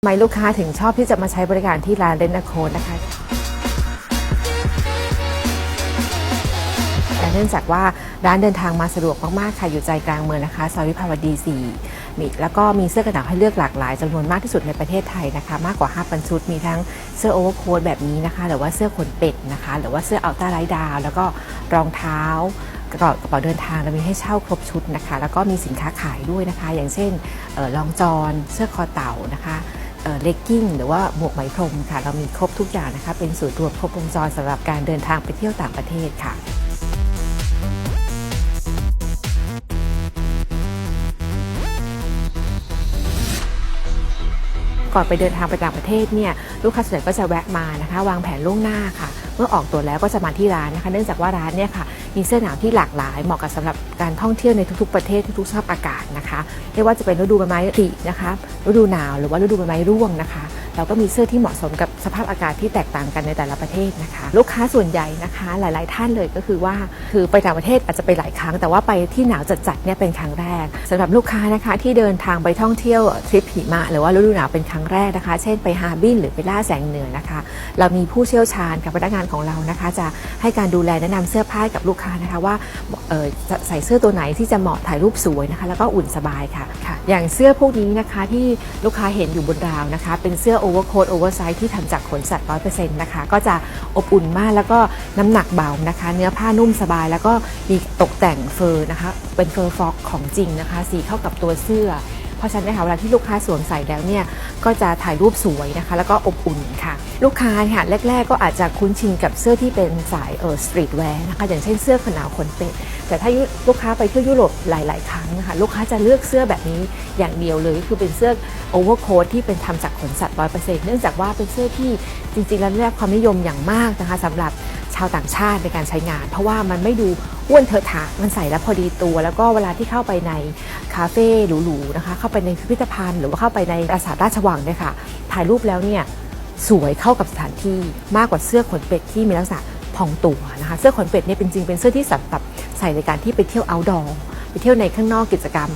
ทำไมลูกค้าถึงชอบที่จะมาใช้บริการที่ร้านเรนโคนะคะแต่เนื่องจากว่าร้านเดินทางมาสะดวกมากๆ ค่ะอยู่ใจกลางเมืองนะคะซอยวิภาวดี 4 มีแล้วก็มีเสื้อกันหนาวให้เลือกหลากหลายจำนวนมากที่สุดในประเทศไทยนะคะ มากกว่า 5,000 ชุด มีทั้งเสื้อโอเวอร์โค้ทแบบนี้นะคะ หรือว่าเสื้อขนเป็ดนะคะ หรือว่าเสื้ออัลต้าไลท์ดาว แล้วก็รองเท้ากระเป๋าเดินทางเรามีให้เช่าครบชุดนะคะ แล้วก็มีสินค้าขายด้วยนะคะ อย่างเช่นออรองจอนเสื้อคอเต่านะคะ เลกกิ้งหรือว่าหมวกไหมพรมค่ะ เรามีครบทุกอย่างนะคะ เป็นสูตรรวมครบวงจรสำหรับการเดินทางไปเที่ยวต่างประเทศค่ะ ก่อนไปเดินทางไปต่างประเทศเนี่ยลูกค้าส่วนใหญ่ก็จะแวะมานะคะ วางแผนล่วงหน้าค่ะ เมื่อออกตัวแล้วก็จะมาที่ร้านนะคะ เนื่องจากว่าร้านเนี่ยค่ะมีเสื้อหนาวที่หลากหลายเหมาะกับสำหรับการท่องเที่ยวในทุกๆประเทศทุกๆสภาพอากาศนะคะไม่ว่าจะเป็นฤดูใบไม้ผลินะคะฤดูหนาวหรือว่าฤดูใบไม้ร่วงนะคะ เราก็มีเสื้อที่เหมาะสมกับสภาพอากาศที่แตกต่างกันในแต่ละประเทศนะคะ ลูกค้าส่วนใหญ่นะคะหลาย ๆ ท่านเลยก็คือว่าคือไปต่างประเทศอาจจะไปหลายครั้ง แต่ว่าไปที่หนาวจัดๆเนี่ยเป็นครั้งแรกสำหรับลูกค้านะคะที่เดินทางไปท่องเที่ยวทริปหิมะหรือว่าฤดูหนาวเป็นครั้งแรกนะคะ เช่นไปฮาร์บินหรือไปล่าแสงเหนือนะคะ เรามีผู้เชี่ยวชาญกับพนักงานของเรานะคะ จะให้การดูแลแนะนำเสื้อผ้ากับลูกค้านะคะว่าเออใส่เสื้อตัวไหนที่จะเหมาะถ่ายรูปสวยนะคะ แล้วก็อุ่นสบายค่ะค่ะ อย่างเสื้อพวกนี้นะคะที่ลูกค้าเห็นอยู่บนราวนะคะ เป็นเสื้อโอเวอร์โค้ทโอเวอร์ไซส์ที่ทำจากขนสัตว์100%นะคะ ก็จะอบอุ่นมากแล้วก็น้ำหนักเบานะคะ เนื้อผ้านุ่มสบาย แล้วก็มีตกแต่งเฟอร์นะคะ เป็นเฟอร์ฟอกของจริงนะคะ สีเข้ากับตัวเสื้อ เพราะฉะนั้นนะคะเวลาที่ลูกค้าสวมใส่แล้วเนี่ยก็จะถ่ายรูปสวยนะคะ แล้วก็อบอุ่นค่ะ ลูกค้าค่ะแรก ๆ ก็อาจจะคุ้นชินกับเสื้อที่เป็นสายเออสตรีทแวร์นะคะอย่างเช่นเสื้อขนหนาวขนเป็ดแต่ถ้าลูกค้าไปเที่ยวยุโรปหลาย ๆ ครั้งนะคะลูกค้าจะเลือกเสื้อแบบนี้อย่างเดียวเลยคือเป็นเสื้อโอเวอร์โค้ทที่เป็นทำจากขนสัตว์ร้อยเปอร์เซ็นต์เนื่องจากว่าเป็นเสื้อที่จริง ๆ แล้วได้รับความนิยมอย่างมากนะคะสำหรับ ชาวต่างชาติในการใช้งาน เพราะว่ามันไม่ดูอ้วนเถอะทะมันใส่แล้วพอดีตัว แล้วก็เวลาที่เข้าไปในคาเฟ่หรูๆนะคะ เข้าไปในพิพิธภัณฑ์หรือว่าเข้าไปในปราสาทราชวังเนี่ยค่ะถ่ายรูปแล้วเนี่ยสวยเข้ากับสถานที่มากกว่าเสื้อขนเป็ดที่มีลักษณะพองตัวนะคะ เสื้อขนเป็ดเนี่ยเป็นจริงเป็นเสื้อที่สำหรับใส่ในการที่ไปเที่ยว outdoor ไปเที่ยวในข้างนอกกิจกรรม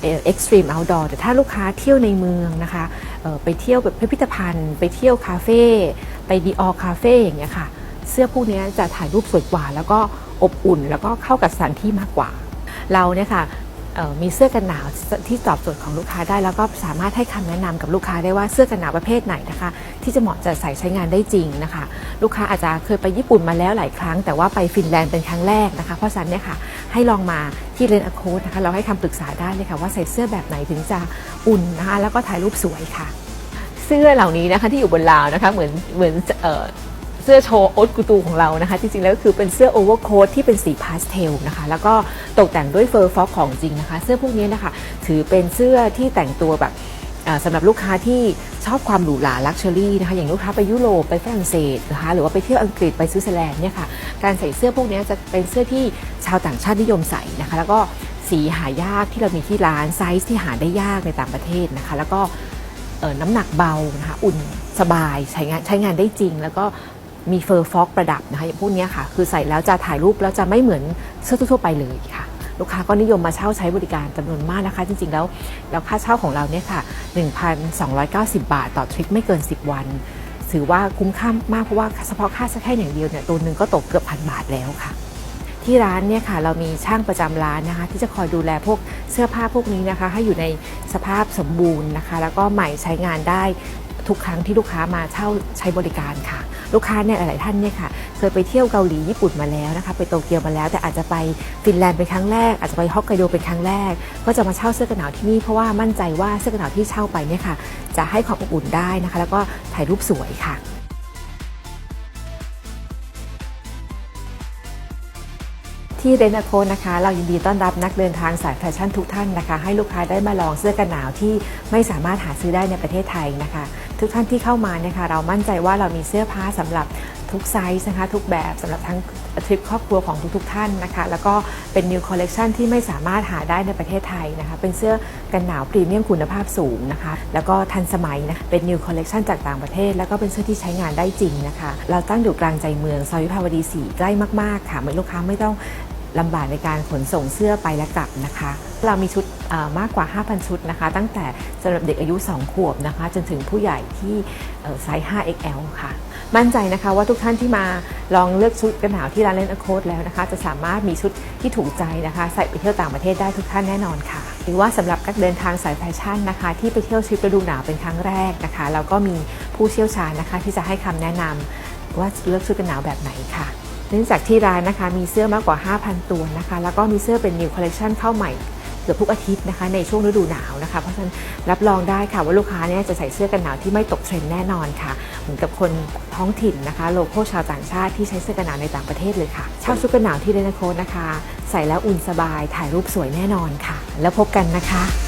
เอ็กซ์ตรีม outdoor แต่ถ้าลูกค้าเที่ยวในเมืองนะคะไปเที่ยวแบบพิพิธภัณฑ์ ไปเที่ยวคาเฟ่ไปดีออคาเฟ่อย่างเงี้ยค่ะ เสื้อพวกนี้จะถ่ายรูปสวยกว่า แล้วก็อบอุ่นแล้วก็เข้ากับสถานที่มากกว่า เราเนี่ยค่ะมีเสื้อกันหนาวที่ตอบโจทย์ของลูกค้าได้ แล้วก็สามารถให้คำแนะนำกับลูกค้าได้ว่าเสื้อกันหนาวประเภทไหนนะคะ ที่จะเหมาะจะใส่ใช้งานได้จริงนะคะ ลูกค้าอาจจะเคยไปญี่ปุ่นมาแล้วหลายครั้ง แต่ว่าไปฟินแลนด์เป็นครั้งแรกนะคะ เพราะฉะนั้นเนี่ยค่ะให้ลองมาที่เรนอโคดนะคะเราให้คำปรึกษาได้เลยค่ะว่าใส่เสื้อแบบไหนถึงจะอุ่นนะคะแล้วก็ถ่ายรูปสวยค่ะ เสื้อเหล่านี้นะคะที่อยู่บนราวนะคะเหมือนเหมือนเอ่อ สื้อโชว์โอ๊ตกูตูของเรานะคะ จริงๆ แล้วก็คือเป็นเสื้อโอเวอร์โค้ทที่เป็นสีพาสเทลนะคะ แล้วก็ตกแต่งด้วยเฟอร์ฟอกของจริงนะคะ เสื้อพวกนี้นะคะ ถือเป็นเสื้อที่แต่งตัวแบบสำหรับลูกค้าที่ชอบความหรูหราลักชัวรี่นะคะอย่างลูกค้าไปยุโรปไปฝรั่งเศสนะคะหรือว่าไปเที่ยวอังกฤษไปสวิตเซอร์แลนด์เนี่ยค่ะการใส่เสื้อพวกนี้จะเป็นเสื้อที่ชาวต่างชาตินิยมใส่นะคะ แล้วก็สีหายากที่เรามีที่ร้านไซส์ที่หาได้ยากในต่างประเทศนะคะ แล้วก็น้ำหนักเบานะคะอุ่นสบายใช้งานใช้งานได้จริง แล้วก็ มีเฟอร์ฟอกประดับนะคะอย่างพวกนี้ค่ะ คือใส่แล้วจะถ่ายรูปแล้วจะไม่เหมือนเสื้อทั่วไปเลยค่ะ ลูกค้าก็นิยมมาเช่าใช้บริการจำนวนมากนะคะ จริงๆแล้วแล้วค่าเช่าของเราเนี่ยค่ะ 1,290 บาท ต่อทริปไม่เกิน 10 วัน ถือว่าคุ้มค่ามากเพราะว่าเฉพาะค่าแค่อย่างเดียวเนี่ยตัวหนึ่งก็ตกเกือบพันบาทแล้วค่ะที่ร้านเนี่ยค่ะเรามีช่างประจำร้านนะคะ ที่จะคอยดูแลพวกเสื้อผ้าพวกนี้นะคะ ให้อยู่ในสภาพสมบูรณ์นะคะ แล้วก็ใหม่ใช้งานได้ทุกครั้งที่ลูกค้ามาเช่าใช้บริการค่ะ ลูกค้าเนี่ยหลายท่านเนี่ยค่ะเคยไปเที่ยวเกาหลีญี่ปุ่นมาแล้วนะคะไปโตเกียวมาแล้ว แต่อาจจะไปฟินแลนด์เป็นครั้งแรก อาจจะไปฮอกไกโดเป็นครั้งแรก ก็จะมาเช่าเสื้อกันหนาวที่นี่เพราะว่ามั่นใจว่าเสื้อกันหนาวที่เช่าไปเนี่ยค่ะจะให้ความอบอุ่นได้นะคะ แล้วก็ถ่ายรูปสวยค่ะ ที่เรนโคนะคะ เรายินดีต้อนรับนักเดินทางสายแฟชั่นทุกท่านนะคะ ให้ลูกค้าได้มาลองเสื้อกันหนาวที่ไม่สามารถหาซื้อได้ในประเทศไทยนะคะ ทุกท่านที่เข้ามาเนี่ยค่ะเรามั่นใจว่าเรามีเสื้อผ้าสำหรับ ทุกไซส์นะคะทุกแบบสำหรับทั้งทริปครอบครัวของทุกๆท่านนะคะ แล้วก็เป็น new collection ที่ไม่สามารถหาได้ในประเทศไทยนะคะ เป็นเสื้อกันหนาวพรีเมียมคุณภาพสูงนะคะ แล้วก็ทันสมัยนะเป็น new collection จากต่างประเทศ แล้วก็เป็นเสื้อที่ใช้งานได้จริงนะคะ เราตั้งอยู่กลางใจเมืองซอยวิภาวดี 4 ใกล้มากๆค่ะไม่ลูกค้าไม่ต้องลำบากในการขนส่งเสื้อไปและกลับนะคะ เรามีชุดมากกว่า 5,000 ชุดนะคะ ตั้งแต่สำหรับเด็กอายุ 2 ขวบนะคะ จนถึงผู้ใหญ่ที่ไซส์ 5XL ค่ะ มั่นใจนะคะว่าทุกท่านที่มาลองเลือกชุดกันหนาวที่ร้านเลนอโคดแล้วนะคะ จะสามารถมีชุดที่ถูกใจนะคะ ใส่ไปเที่ยวต่างประเทศได้ทุกท่านแน่นอนค่ะ หรือว่าสำหรับการเดินทางสายแฟชั่นนะคะ ที่ไปเที่ยวทริปฤดูหนาวเป็นครั้งแรกนะคะเราก็มีผู้เชี่ยวชาญนะคะ ที่จะให้คำแนะนำว่าเลือกชุดกันหนาวแบบไหนค่ะ เนื่องจากที่ร้านนะคะมีเสื้อมากกว่า 5,000 ตัวนะคะ แล้วก็มีเสื้อเป็น new collection เข้าใหม่ กือบทุกอาทิตย์นะคะในช่วงฤดูหนาวนะคะเพราะฉะนั้นรับรองได้ค่ะว่าลูกค้าเนี่ยจะใส่เสื้อกันหนาวที่ไม่ตกเทรนด์แน่นอนค่ะ เหมือนกับคนท้องถิ่นนะคะโลโก้ชาวต่างชาติที่ใช้เสื้อกันหนาวในต่างประเทศเลยค่ะเช่าชุดกันหนาวที่เดนโคนะคะ ใส่แล้วอุ่นสบายถ่ายรูปสวยแน่นอนค่ะ แล้วพบกันนะคะ